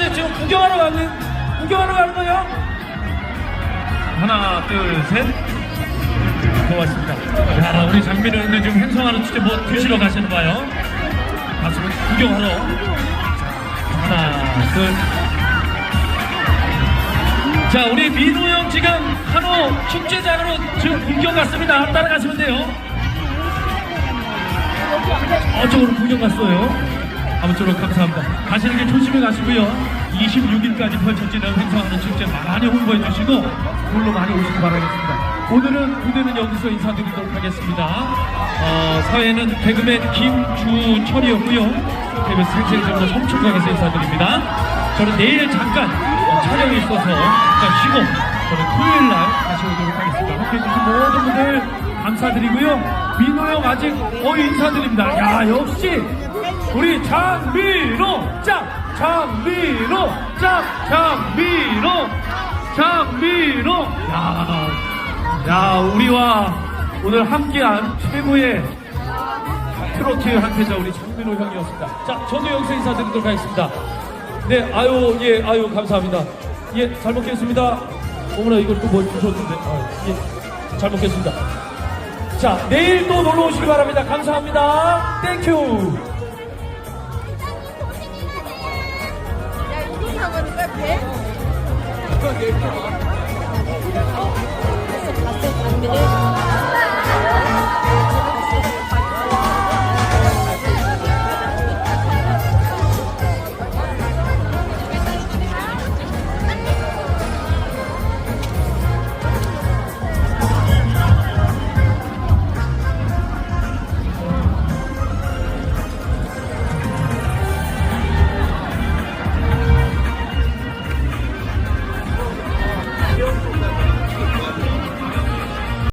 씨 지금 구경하러 가는 구경하러 가는 거예요? 하나, 둘, 셋. 고맙습니다. 야, 우리 장민호 형님 지금 행성하러 진짜 뭐 드시러 가시는 봐요. 가서 구경하러. 자, 하나, 둘. 자, 우리 민호 형 지금 한호 축제장으로 지금 구경 갔습니다. 따라가시면 돼요. 어쪽으로 구경 갔어요. 아무쪼록 감사합니다. 가시는 길 조심히 가시고요. 26일까지 펼쳐지는 행사하는 축제 많이 홍보해 주시고 놀러 많이 오시기 바라겠습니다. 오늘은 무대는 여기서 인사드리도록 하겠습니다. 어, 사회는 개그맨 김주철이었고요. KBS 생생적으로 성충강에서 인사드립니다. 저는 내일 잠깐 어, 촬영이 있어서 잠깐 쉬고 저는 토요일 날 다시 오도록 하겠습니다. 함께 해 주신 모든 분들 감사드리고요. 민호 형 아직 어 인사드립니다. 야 역시 우리 장민호 짱 장민호 짱 장민호 장민호 야, 야 우리와 오늘 함께한 최고의 트로트 한태자 우리 장민호 형이었습니다. 자 저도 여기서 인사드리도록 하겠습니다. 네 아유 예 아유 감사합니다. 예 잘 먹겠습니다. 어머나 이걸 또뭐 주셨는데 아, 예잘 먹겠습니다. 자 내일 또 놀러 오시기 바랍니다. 감사합니다. 땡큐. 사가는